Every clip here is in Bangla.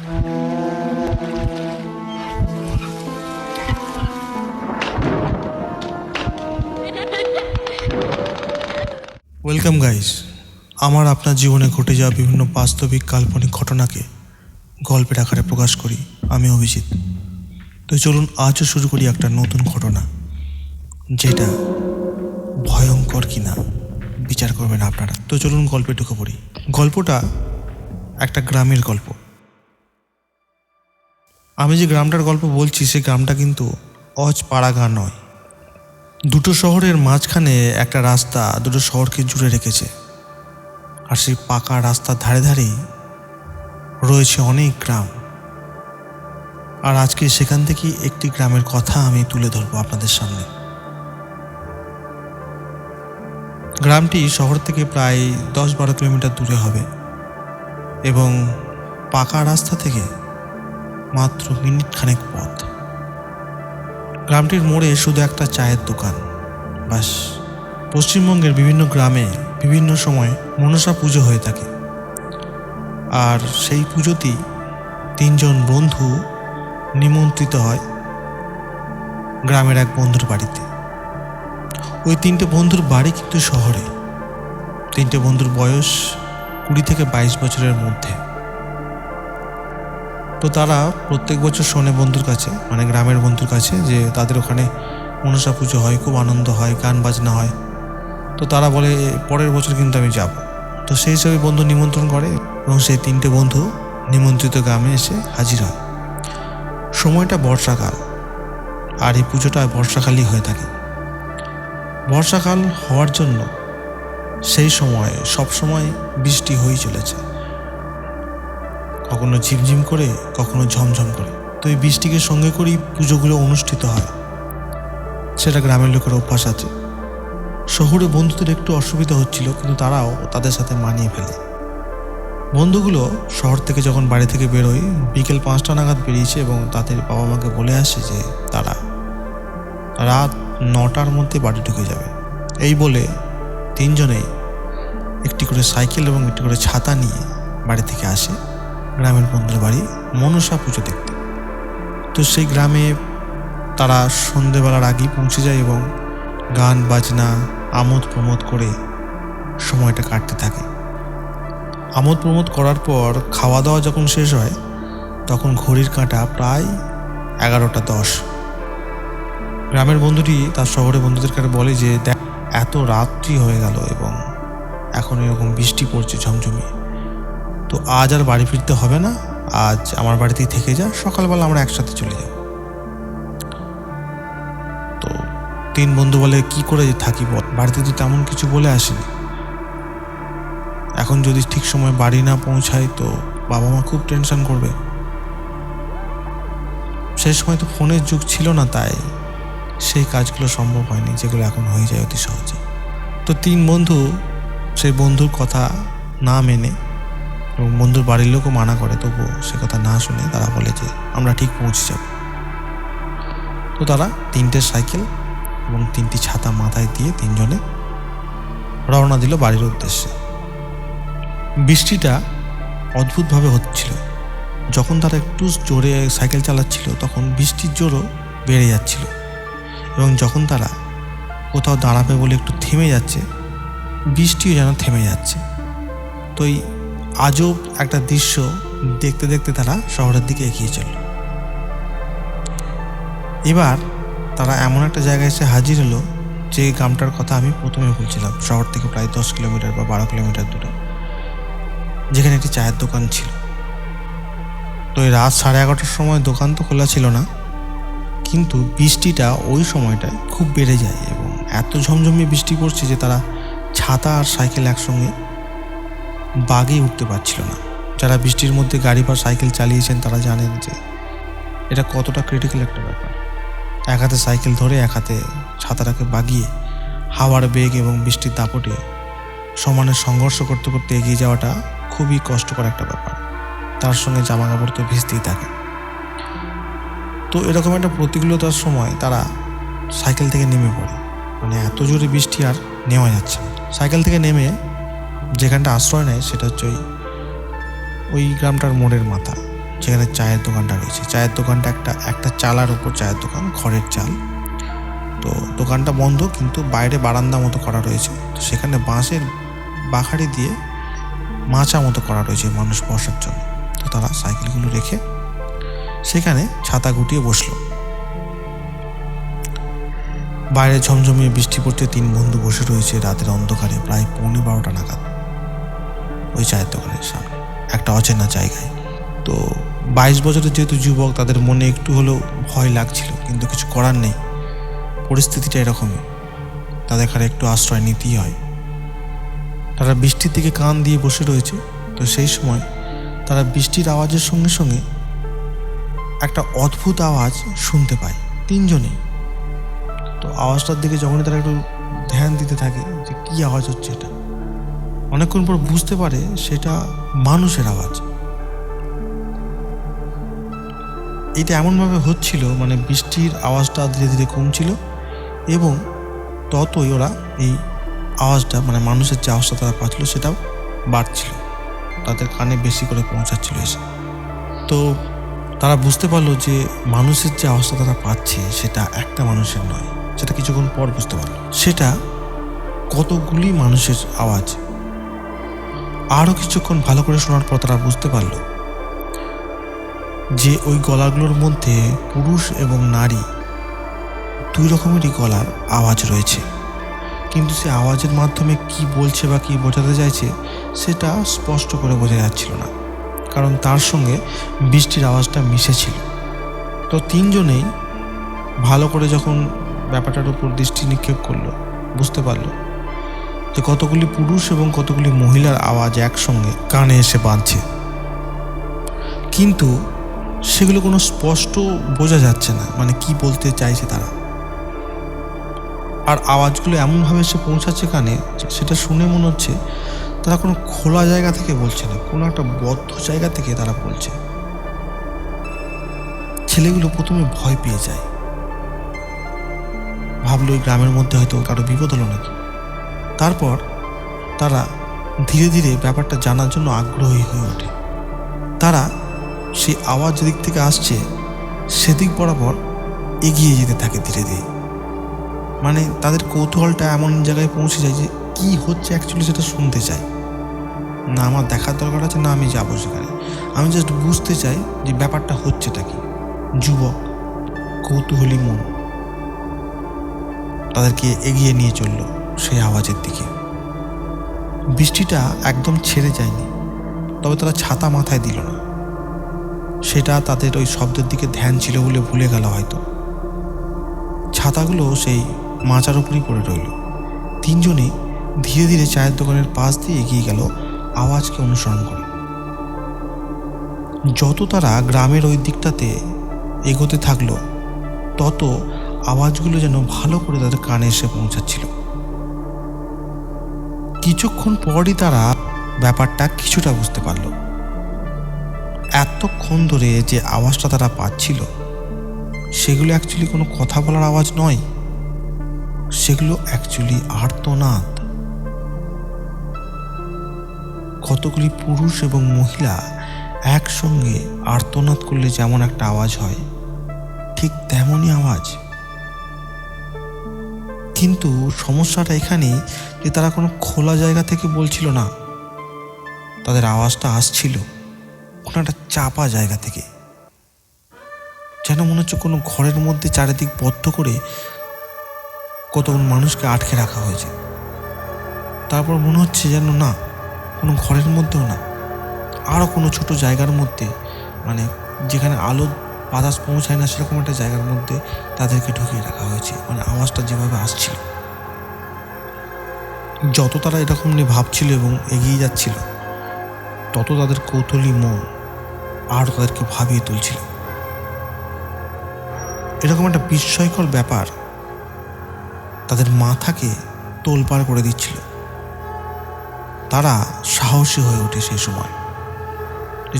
ওয়েলকাম গাইস আমার আপনার জীবনে ঘটে যাওয়া বিভিন্ন বাস্তবিক কাল্পনিক ঘটনাকে গল্পের আকারে প্রকাশ করি। আমি অভিজিৎ। তো চলুন, আজও শুরু করি একটা নতুন ঘটনা, যেটা ভয়ঙ্কর কিনা বিচার করবেন আপনারা। তো চলুন, গল্পে ঢুকে পড়ি। গল্পটা একটা গ্রামের গল্প। আমি যে গ্রামটার গল্প বলছি, সে গ্রামটা কিন্তু অজ পাড়াগা নয়। দুটো শহরের মাঝখানে একটা রাস্তা দুটো শহরকে জুড়ে রেখেছে। আর সেই পাকা রাস্তার ধারে ধারেই রয়েছে অনেক গ্রাম। আর আজকে সেখান থেকে একটি গ্রামের কথা আমি তুলে ধরবো আপনাদের সামনে। গ্রামটি শহর থেকে প্রায় দশ বারো কিলোমিটার দূরে হবে। এবং পাকা রাস্তা থেকে মাত্র মিনিট খানেক পথ। গ্রামটির মোড়ে শুধু একটা চায়ের দোকান। বাস, পশ্চিমবঙ্গের বিভিন্ন গ্রামে বিভিন্ন সময় মনসা পুজো হয়ে থাকে। আর সেই পুজোতেই তিনজন বন্ধু নিমন্ত্রিত হয় গ্রামের এক বন্ধুর বাড়িতে। ওই তিনটে বন্ধুর বাড়ি কিন্তু শহরে। তিনটে বন্ধুর বয়স কুড়ি থেকে বাইশ বছরের মধ্যে। তো তারা প্রত্যেক বছর শোনে বন্ধুর কাছে মানে গ্রামের বন্ধুর কাছে, যে তাদের ওখানে মনসা পুজো হয়, খুব আনন্দ হয়, গান বাজনা হয়। তো তারা বলে পরের বছর কিন্তু আমি যাব। তো সেই হিসাবে বন্ধু নিমন্ত্রণ করে এবং সেই তিনটে বন্ধু নিমন্ত্রিত গ্রামে এসে হাজির হয়। সময়টা বর্ষাকাল, আর এই পুজোটা বর্ষাকালই হয়ে থাকে। বর্ষাকাল হওয়ার জন্য সেই সময় সব সময় বৃষ্টি হয়েই চলেছে। কখনো ঝিমঝিম করে, কখনো ঝমঝম করে। তো এই বৃষ্টিকে সঙ্গে করেই পুজোগুলো অনুষ্ঠিত হয়। সেটা গ্রামের লোকের অভ্যাস আছে। শহরে বন্ধুদের একটু অসুবিধা হচ্ছিল, কিন্তু তারাও তাদের সাথে মানিয়ে ফেলে। বন্ধুগুলো শহর থেকে যখন বাড়ি থেকে বেরোয়, বিকেল পাঁচটা নাগাদ বেরিয়েছে এবং তাদের বাবা মাকে বলে আসে যে, তারা রাত নটার মধ্যে বাড়ি ঢুকে যাবে। এই বলে তিনজনেই একটি করে সাইকেল এবং একটি করে ছাতা নিয়ে বাড়ি থেকে আসে। গ্রামের বন্ধুর বাড়ি মনসা পুজো দেখতে। তো সেই গ্রামে তারা সন্ধেবেলার আগেই পৌঁছে যায় এবং গান, বাজনা, আমোদ প্রমোদ করে সময়টা কাটতে থাকে। আমোদ প্রমোদ করার পর খাওয়া দাওয়া যখন শেষ হয়, তখন ঘড়ির কাঁটা প্রায় এগারোটা দশ। গ্রামের বন্ধুটি তার শহরে বন্ধুদের কাছে বলে যে, দেখ, এত রাত্রি হয়ে গেল এবং এখন এরকম বৃষ্টি পড়ছে ঝমঝমিয়ে। তো আজ আর বাড়ি ফিরতে হবে না। আজ আমার বাড়িতেই থেকে যা, সকালবেলা আমরা একসাথে চলে যাব। তো তিন বন্ধু বলে কি করে থাকি? বল বাড়িতে তো তেমন কিছু বলে আসেনি। এখন যদি ঠিক সময় বাড়ি না পৌঁছায় তো বাবা মা খুব টেনশন করবে। সেই সময় তো ফোনের যুগ ছিল না, তাই সেই কাজগুলো সম্ভব হয়নি, যেগুলো এখন হয়ে যায় অতি সহজে। তো তিন বন্ধু, সেই বন্ধুর কথা না মেনে এবং বন্ধুর বাড়ির লোকও মানা করে, তবুও সে কথা না শুনে তারা বলে যে, আমরা ঠিক পৌঁছে যাব। তো তারা তিনটে সাইকেল এবং তিনটি ছাতা মাথায় দিয়ে তিনজনে রওনা দিল বাড়ির উদ্দেশ্যে। বৃষ্টিটা অদ্ভুতভাবে হচ্ছিল। যখন তারা একটু জোরে সাইকেল চালাচ্ছিল, তখন বৃষ্টির জোরও বেড়ে যাচ্ছিল এবং যখন তারা কোথাও দাঁড়াবে বলে একটু থেমে যাচ্ছে, বৃষ্টিও যেন থেমে যাচ্ছে। তো এই আজব একটা দৃশ্য দেখতে দেখতে তারা শহরের দিকে এগিয়ে চলল। এবার তারা এমন একটা জায়গায় এসে হাজির হলো যে গ্রামটার কথা আমি প্রথমে বলছিলাম, শহর থেকে প্রায় দশ কিলোমিটার বা বারো কিলোমিটার দূরে, যেখানে একটি চায়ের দোকান ছিল। তো এই রাত সাড়ে এগারোটার সময় দোকান তো খোলা ছিল না, কিন্তু বৃষ্টিটা ওই সময়টায় খুব বেড়ে যায় এবং এত ঝমঝমিয়ে বৃষ্টি পড়ছে যে তারা ছাতা আর সাইকেল একসঙ্গে বাগে উঠতে পারছিল না। যারা বৃষ্টির মধ্যে গাড়ি বা সাইকেল চালিয়েছেন তারা জানেন যে এটা কতটা ক্রিটিক্যাল একটা ব্যাপার। এক হাতে সাইকেল ধরে, এক হাতে ছাতাটাকে বাগিয়ে, হাওয়ার বেগ এবং বৃষ্টির দাপটে সমানে সংঘর্ষ করতে করতে এগিয়ে যাওয়াটা খুবই কষ্টকর একটা ব্যাপার। তার সঙ্গে জামা কাপড় তো ভিজতেই থাকে। তো এরকম একটা প্রতিকূলতার সময় তারা সাইকেল থেকে নেমে পড়ে। মানে এত জোরে বৃষ্টি আর নেওয়া যাচ্ছে না। সাইকেল থেকে নেমে যেখানটা আশ্রয় নেয় সেটা হচ্ছে ওই ওই গ্রামটার মোড়ের মাথা, যেখানে চায়ের দোকানটা রয়েছে। চায়ের দোকানটা একটা একটা চালার উপর চায়ের দোকান খড়ের চাল। তো দোকানটা বন্ধ কিন্তু বাইরে বারান্দা মতো করা রয়েছে। তো সেখানে বাঁশের বাখারি দিয়ে মাচা মতো করা রয়েছে মানুষ বসার জন্য। তো তারা সাইকেলগুলো রেখে সেখানে ছাতা গুটিয়ে বসল। বাইরে ঝমঝমিয়ে বৃষ্টি পড়তে তিন বন্ধু বসে রয়েছে। রাতের অন্ধকারে প্রায় পৌনে বারোটা নাগাদ। ওই চায়ের দোকানের সামনে একটা অচেনা জায়গায়। তো বাইশ বছরের যেহেতু যুবক, তাদের মনে একটু হলেও ভয় লাগছিল, কিন্তু কিছু করার নেই। পরিস্থিতিটা এরকমই। তাদের এখানে একটু আশ্রয় নিতেই হয়। তারা বৃষ্টির দিকে কান দিয়ে বসে রয়েছে। তো সেই সময় তারা বৃষ্টির আওয়াজের সঙ্গে সঙ্গে একটা অদ্ভুত আওয়াজ শুনতে পায় তিনজনেই। তো আওয়াজটার দিকে যখনই তারা একটু ধ্যান দিতে থাকে যে কী আওয়াজ হচ্ছে এটা। অনেকক্ষণ পর বুঝতে পারে সেটা মানুষের আওয়াজ। এটা এমনভাবে হচ্ছিল মানে বৃষ্টির আওয়াজটা ধীরে ধীরে কমছিল এবং ততই ওরা এই আওয়াজটা মানে মানুষের যে আওয়াজটা তারা পাচ্ছিল সেটাও বাড়ছিল। তাদের কানে বেশি করে পৌঁছাচ্ছিল এসে। তো তারা বুঝতে পারল যে মানুষের যে আওয়াজটা তারা পাচ্ছে সেটা একটা মানুষের নয়, সেটা কিছুক্ষণ পর বুঝতে পারল। সেটা কতগুলি মানুষের আওয়াজ আরও কিছুক্ষণ ভালো করে শোনার পর তারা বুঝতে পারল যে ওই গলাগুলোর মধ্যে পুরুষ এবং নারী দুই রকমেরই গলার আওয়াজ রয়েছে। কিন্তু সে আওয়াজের মাধ্যমে কি বলছে বা কি বোঝাতে চাইছে, সেটা স্পষ্ট করে বোঝা যাচ্ছিল না। কারণ তার সঙ্গে বৃষ্টির আওয়াজটা মিশেছিল। তো তিনজনেই ভালো করে যখন ব্যাপারটার উপর দৃষ্টি নিক্ষেপ করল, বুঝতে পারল যে কতগুলি পুরুষ এবং কতগুলি মহিলার আওয়াজ একসঙ্গে কানে এসে বাঁধছে। কিন্তু সেগুলো কোনো স্পষ্ট বোঝা যাচ্ছে না মানে কি বলতে চাইছে তারা? আর আওয়াজগুলো এমনভাবে এসে পৌঁছাচ্ছে কানে, সেটা শুনে মনে হচ্ছে তারা কোনো খোলা জায়গা থেকে বলছে না, কোনো একটা বদ্ধ জায়গা থেকে তারা বলছে। ছেলেগুলো প্রথমে ভয় পেয়ে যায়। ভাবলো ওই গ্রামের মধ্যে হয়তো কারও বিপদ হলো নাকি। তারপর তারা ধীরে ধীরে ব্যাপারটা জানার জন্য আগ্রহী হয়ে ওঠে। তারা সেই আওয়াজ যেদিক থেকে আসছে, সেদিক বরাবর এগিয়ে যেতে থাকে ধীরে ধীরে। মানে তাদের কৌতূহলটা এমন জায়গায় পৌঁছে যায় যে কি হচ্ছে অ্যাকচুয়ালি সেটা শুনতে চাই না আমার দেখার দরকার আছে, না আমি যাব সেখানে। আমি জাস্ট বুঝতে চাই যে ব্যাপারটা হচ্ছেটা কি। যুবক, কৌতূহলী মন তাদেরকে এগিয়ে নিয়ে চলল। সেই আওয়াজের দিকে। বৃষ্টিটা একদম ছেড়ে যায়নি, তবে তারা ছাতা মাথায় দিল না। সেটা তাদের ওই শব্দের দিকে ধ্যান ছিল বলে ভুলে গেল হয়তো। ছাতাগুলো সেই মাচার উপরই পড়ে রইল। তিনজনে ধীরে ধীরে চায়ের দোকানের পাশ দিয়ে এগিয়ে গেল আওয়াজকে অনুসরণ করে। যত তারা গ্রামের ওই দিকটাতে এগোতে থাকল, তত আওয়াজগুলো যেন ভালো করে তাদের কানে এসে পৌঁছাচ্ছিল। কিছুক্ষণ পরই তারা ব্যাপারটা কিছুটা বুঝতে পারল। এতক্ষণ ধরে যে আওয়াজটা তারা পাচ্ছিল, সেগুলো অ্যাকচুয়ালি কোনো কথা বলার আওয়াজ নয়। সেগুলো অ্যাকচুয়ালি আর্তনাদ। কতগুলি পুরুষ এবং মহিলা একসঙ্গে আর্তনাদ করলে যেমন একটা আওয়াজ হয়, ঠিক তেমনই আওয়াজ। কিন্তু সমস্যাটা এখানেই যে তারা কোনো খোলা জায়গা থেকে বলছিল না। তাদের আওয়াজটা আসছিল কোনো একটা চাপা জায়গা থেকে। যেন মনে হচ্ছে কোনো ঘরের মধ্যে চারিদিক বদ্ধ করে কতক্ষণ মানুষকে আটকে রাখা হয়েছে। তারপর মনে হচ্ছে যেন না, কোনো ঘরের মধ্যেও না আরও কোনো ছোট জায়গার মধ্যে মানে যেখানে আলো বাতাস পৌঁছায় না সেরকম একটা জায়গার মধ্যে তাদেরকে ঢুকিয়ে রাখা হয়েছে। মানে আওয়াজটা যেভাবে আসছিল। যত তারা এরকম নিয়ে ভাবছিল এবং এগিয়ে যাচ্ছিল, তত তাদের কৌতূহলী মন আরও তাদেরকে ভাবিয়ে তুলছিল। এরকম একটা বিস্ময়কর ব্যাপার তাদের মাথাকে তোলপাড় করে দিচ্ছিল। তারা সাহসী হয়ে ওঠে সেই সময়।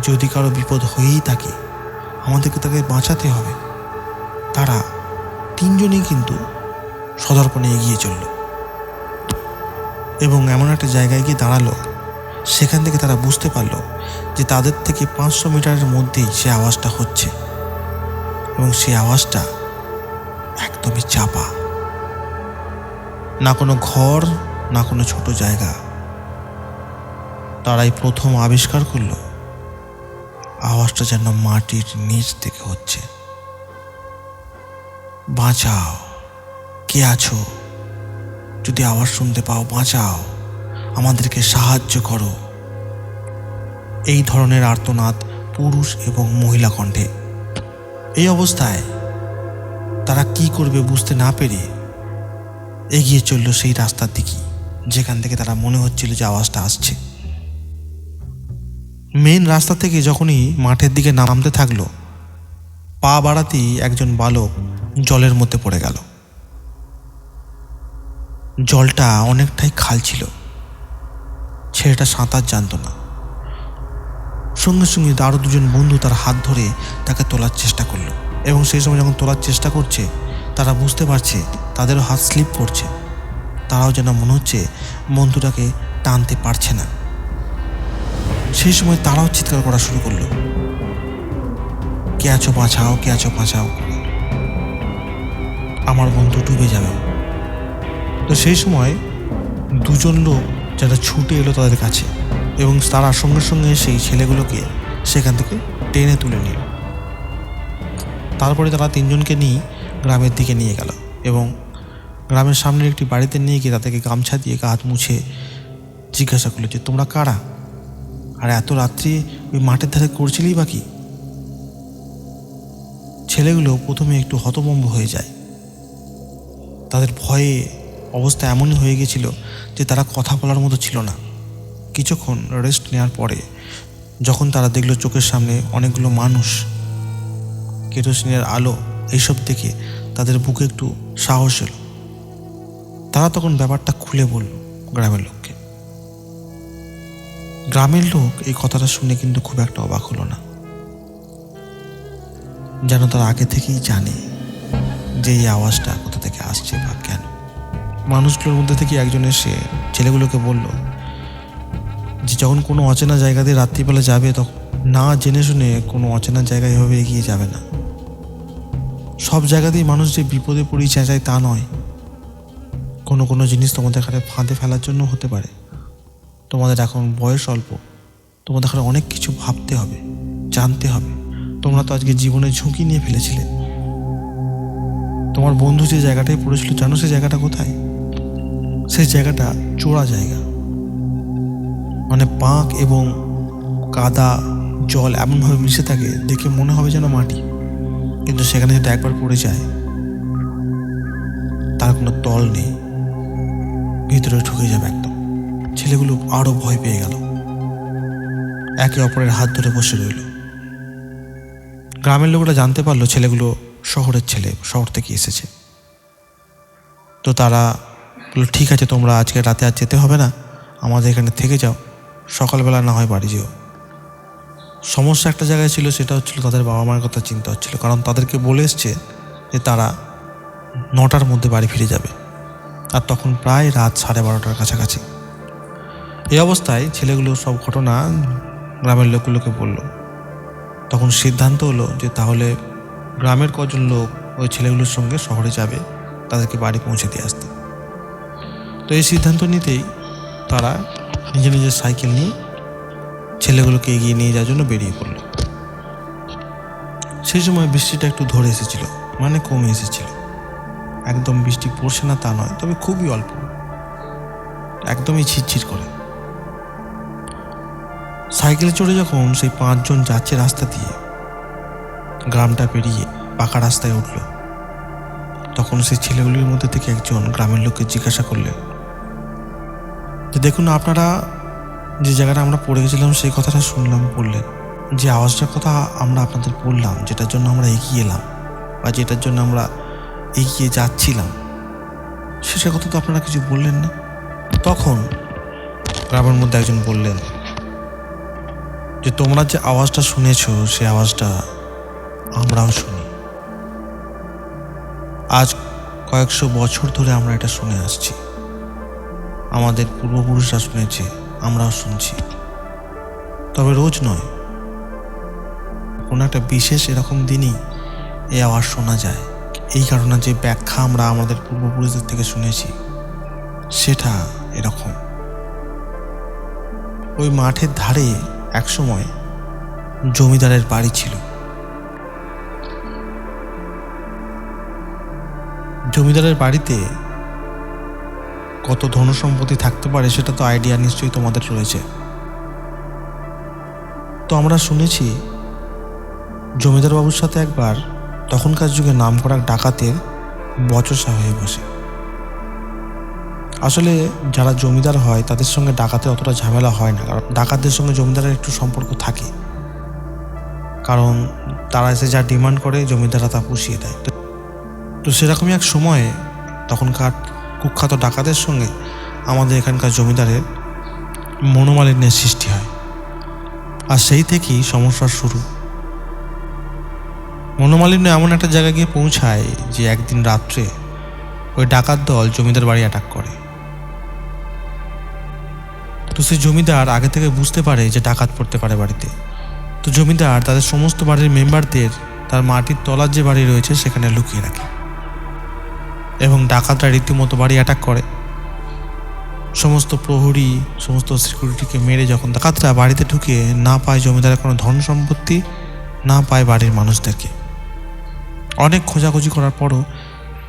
যদি কারও বিপদ হয়েই থাকে আমাদেরকে তাকে বাঁচাতে হবে। তারা তিনজনেই কিন্তু সদর্পণে এগিয়ে চলল। এবং এমন একটা জায়গায় গিয়ে দাঁড়াল, সেখান থেকে তারা বুঝতে পারল যে তাদের থেকে পাঁচশো মিটারের মধ্যেই সে আওয়াজটা হচ্ছে। এবং সেই আওয়াজটা একদমই চাপা। না কোনো ঘর, না কোনো ছোট জায়গা। তারাই প্রথম আবিষ্কার করল। আওয়াজটা যেন মাটির নিচ থেকে হচ্ছে। বাঁচাও। কে আছো? যদি আওয়াজ শুনতে পাও, বাঁচাও। আমাদেরকে সাহায্য করো। এই ধরনের আর্তনাদ পুরুষ এবং মহিলা কণ্ঠে। এই অবস্থায় তারা কি করবে বুঝতে না পেরে এগিয়ে চলল সেই রাস্তার দিকে, যেখান থেকে তারা মনে হচ্ছিল যে আওয়াজটা আসছে। মেন রাস্তা থেকে যখনই মাঠের দিকে নামতে থাকল, পা বাড়াতেই একজন বালক জলের মধ্যে পড়ে গেল। জলটা অনেকটাই খাল ছিল। ছেলেটা সাঁতার জানতো না। সঙ্গে সঙ্গে আরও দুজন বন্ধু তার হাত ধরে তাকে তোলার চেষ্টা করল এবং সেই সময় যখন তোলার চেষ্টা করছে, তারা বুঝতে পারছে তাদেরও হাত স্লিপ করছে। তারাও যেন মনে হচ্ছে বন্ধুটাকে টানতে পারছে না। সেই সময় তারাও চিৎকার করা শুরু করল। কে আছো বাঁচাও, কে আছো বাঁচাও। আমার বন্ধু ডুবে যাবে। তো সেই সময় দুজন লোক যারা ছুটে এলো তাদের কাছে এবং তারা সঙ্গে সঙ্গে সেই ছেলেগুলোকে সেখান থেকে টেনে তুলে নিল। তারপরে তারা তিনজনকে নিয়ে গ্রামের দিকে নিয়ে গেল এবং গ্রামের সামনের একটি বাড়িতে নিয়ে গিয়ে তাদেরকে গামছা দিয়ে গা হাত মুছে জিজ্ঞাসা করল যে, তোমরা কারা? আর এত রাত্রি ওই মাঠের ধারে করছিলেই বা কি? ছেলেগুলো প্রথমে একটু হতভম্ব হয়ে যায়। তাদের ভয়ে অবস্থা এমনই হয়ে গেছিল যে তারা কথা বলার মতো ছিল না। কিছুক্ষণ রেস্ট নেওয়ার পরে যখন তারা দেখল চোখের সামনে অনেকগুলো মানুষ, কেরোসিনের আলো এইসব দেখে তাদের বুকে একটু সাহস এলো। তারা তখন ব্যাপারটা খুলে বলল গ্রামের লোককে গ্রামের লোক এই কথাটা শুনে কিন্তু খুব একটা অবাক হলো না। যেন তারা আগে থেকেই জানে যে এই আওয়াজটা কোথা থেকে আসছে বা কেন। মানুষগুলোর মধ্যে থেকে একজন এসে ছেলেগুলোকে বলল যে যখন কোনো অচেনা জায়গা দিয়ে রাত্রিবেলা যাবে তখন না জেনে শুনে কোনো অচেনা জায়গায় এভাবে এগিয়ে যাবে না। সব জায়গাতেই মানুষ যে বিপদে পড়ি চেঁচায় তা নয়। কোনো কোনো জিনিস তোমাদের এখানে ফাঁদে ফেলার জন্য হতে পারে। তোমাদের এখন বয়স অল্প। তোমাদের এখন অনেক কিছু ভাবতে হবে, জানতে হবে। তোমরা তো আজকে জীবনে ঝুঁকি নিয়ে ফেলেছিলে। তোমার বন্ধু যে জায়গাটায় পড়েছিল, জানো সেই জায়গাটা কোথায়? সেই জায়গাটা চোরা জায়গা। মানে পাঁক এবং কাদা, জল এমনভাবে মিশে থাকে, দেখে মনে হবে যেন মাটি। কিন্তু সেখানে যদি একবার পড়ে যায়। তার কোনো তল নেই। ভিতরে ঢুকে যাবে ছেলেগুলো আরও ভয় পেয়ে গেল। একে অপরের হাত ধরে বসে রইল। গ্রামের লোকরা জানতে পারল ছেলেগুলো শহরের ছেলে, শহর থেকে এসেছে। তো তারা বলল, ঠিক আছে, তোমরা আজকে রাতে আর যেতে হবে না। আমাদের এখানে থেকে যাও। সকালবেলা না হয় বাড়ি যেও। সমস্যা একটা জায়গায় ছিল, সেটা হচ্ছিল তাদের বাবা মায়ের কথা চিন্তা হচ্ছিল, কারণ তাদেরকে বলে এসছে যে তারা নটার মধ্যে বাড়ি ফিরে যাবে। আর তখন প্রায় রাত সাড়ে বারোটার কাছাকাছি। এই অবস্থায় ছেলেগুলো সব ঘটনা গ্রামের লোকগুলোকে বলল। তখন সিদ্ধান্ত হলো যে তাহলে গ্রামের কজন লোক ওই ছেলেগুলোর সঙ্গে শহরে যাবে, তাদেরকে বাড়ি পৌঁছে দিয়ে আসতে। তো এই সিদ্ধান্ত নিতেই তারা নিজের নিজের সাইকেল নিয়ে ছেলেগুলোকে এগিয়ে নিয়ে যাওয়ার জন্য বেরিয়ে পড়ল। সেই সময় বৃষ্টিটা একটু ধরে এসেছিল মানে কমে এসেছিল। একদম বৃষ্টি পড়ছে না তা নয়, তবে খুবই অল্প। একদমই ছিটছিট করে। সাইকেলে চড়ে যখন সেই পাঁচজন যাচ্ছে রাস্তা দিয়ে, গ্রামটা পেরিয়ে পাকা রাস্তায় উঠল। তখন সেই ছেলেগুলির মধ্যে থেকে একজন গ্রামের লোককে জিজ্ঞাসা করলেন, যে দেখুন আপনারা যে জায়গাটা আমরা পড়ে গেছিলাম সেই কথাটা শুনলাম বললেন যে আওয়াজটার কথা আমরা আপনাদের বললাম, যেটার জন্য আমরা এগিয়ে এলাম বা যেটার জন্য আমরা এগিয়ে যাচ্ছিলাম সেসব কথা তো আপনারা কিছু বললেন না। তখন গ্রামের মধ্যে একজন বললেন যে তোমরা যে আওয়াজটা শুনেছো সেই আওয়াজটা আমরাও শুনি। আজ কয়েকশো বছর ধরে আমরা এটা শুনে আসছি। আমাদের পূর্বপুরুষরা শুনেছে, আমরাও শুনছি। তবে রোজ নয়, কোনো একটা বিশেষ এরকম দিনই এই আওয়াজ শোনা যায়। এই কারণে যে ব্যাখ্যা আমরা আমাদের পূর্বপুরুষদের থেকে শুনেছি, সেটা এরকম। ওই মাঠের ধারে একসময় জমিদারের বাড়ি ছিল। জমিদারের বাড়িতে কত ধনসম্পত্তি থাকতে পারে সেটা তো আইডিয়া নিশ্চয়ই তোমাদের রয়েছে। তো আমরা শুনেছি জমিদার বাবুর সাথে একবার তখনকার যুগে নাম করা ডাকাতের বচসা হয়ে বসে। আসলে যারা জমিদার হয়, তাদের সঙ্গে ডাকাতে অতটা ঝামেলা হয় না। কারণ ডাকাতদের সঙ্গে জমিদারের একটু সম্পর্ক থাকে। কারণ তারা এসে যা ডিমান্ড করে, জমিদাররা তা পুষিয়ে দেয়। তো তো সেরকমই এক সময়ে তখনকার কুখ্যাত ডাকাতের সঙ্গে আমাদের এখানকার জমিদারের মনোমালিন্যের সৃষ্টি হয়। আর সেই থেকেই সমস্যার শুরু। মনোমালিন্য এমন একটা জায়গায় গিয়ে পৌঁছায় যে একদিন রাত্রে ওই ডাকাত দল জমিদার বাড়ি অ্যাটাক করে। তো সেই জমিদার আগে থেকে বুঝতে পারে যে ডাকাত পড়তে পারে বাড়িতে। তো জমিদার তাদের সমস্ত বাড়ির মেম্বারদের তার মাটির তলার যে বাড়ি রয়েছে সেখানে লুকিয়ে রাখে এবং ডাকাতরা রীতিমতো বাড়ি অ্যাটাক করে। সমস্ত প্রহরী, সমস্ত সিকিউরিটিকে মেরে যখন ডাকাতরা বাড়িতে ঢুকে না পায় জমিদারের কোনো ধন সম্পত্তি, না পায় বাড়ির মানুষদেরকে। অনেক খোঁজাখুঁজি করার পরও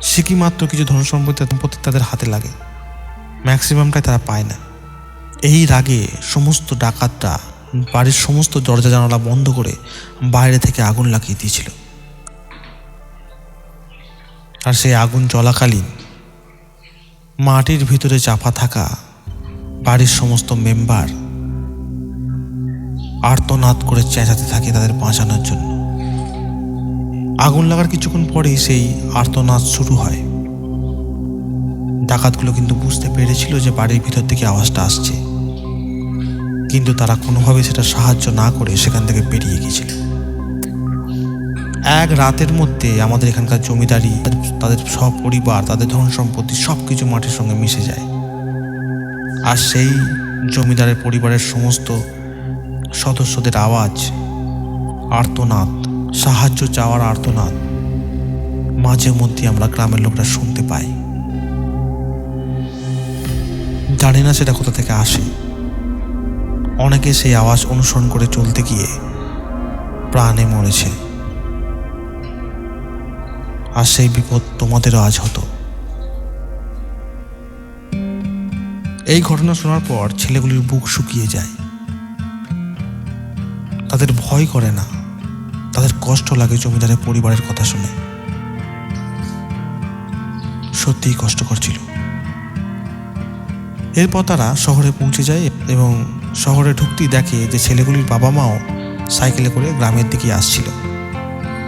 সিকি মাত্র কিছু ধন সম্পত্তি তাদের হাতে লাগে। ম্যাক্সিমামটাই তারা পায় না। এই রাগে সমস্ত ডাকাতরা বাড়ির সমস্ত দরজা জানালা বন্ধ করে বাইরে থেকে আগুন লাগিয়ে দিয়েছিল। আর সেই আগুন চলাকালীন মাটির ভিতরে চাপা থাকা বাড়ির সমস্ত মেম্বার আর্তনাদ করে চেঁচাতে থাকে তাদের বাঁচানোর জন্য। আগুন লাগার কিছুক্ষণ পরেই সেই আর্তনাদ শুরু হয়। ডাকাতগুলো কিন্তু বুঝতে পেরেছিল যে বাড়ির ভিতর থেকে আওয়াজটা আসছে। কিন্তু তারা কোনোভাবে সেটা সাহায্য না করে সেখান থেকে বেরিয়ে গিয়েছিল। এক রাতের মধ্যে আমাদের এখানকার জমিদারি, তাদের সব পরিবার তাদের ধন সম্পত্তি সব কিছু মাটির সঙ্গে মিশে যায়। আর সেই জমিদারের পরিবারের সমস্ত সদস্যদের আওয়াজ, আর্তনাদ, সাহায্য চাওয়ার আর্তনাদ মাঝে মধ্যে আমরা গ্রামের লোকরা শুনতে পাই। জানি না সেটা কোথা থেকে আসে। অনেকে সেই আওয়াজ অনুসরণ করে চলতে গিয়ে প্রাণে মরেছে। আর সেই বিপদ তোমাদেরও আজ হতো। এই ঘটনা শোনার পর ছেলেগুলির বুক শুকিয়ে যায়। তাদের ভয় করে না। তাদের কষ্ট লাগে জমিদারের পরিবারের কথা শুনে। সত্যিই কষ্টকর ছিল। এরপর তারা শহরে পৌঁছে যায় এবং শহরে ঢুকতেই দেখে যে ছেলেগুলির বাবা মাও সাইকেলে করে গ্রামের দিকে আসছিল।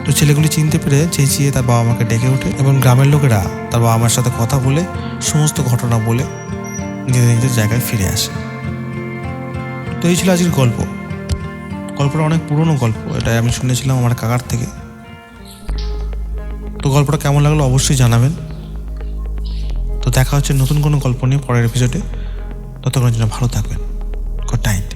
তো ছেলেগুলি চিনতে পেরে চেঁচিয়ে তার বাবা মাকে ডেকে ওঠে এবং গ্রামের লোকেরা তার বাবা মার সাথে কথা বলে সমস্ত ঘটনা বলে নিজেদের নিজের জায়গায় ফিরে আসে। তো এই ছিল আজকের গল্প। গল্পটা অনেক পুরনো গল্প এটা আমি শুনেছিলাম আমার কাকার থেকে। তো গল্পটা কেমন লাগল অবশ্যই জানাবেন। তো দেখা হচ্ছে নতুন কোনো গল্প নিয়ে পরের এপিসোডে ততক্ষণের জন্য ভালো থাকবেন। Good night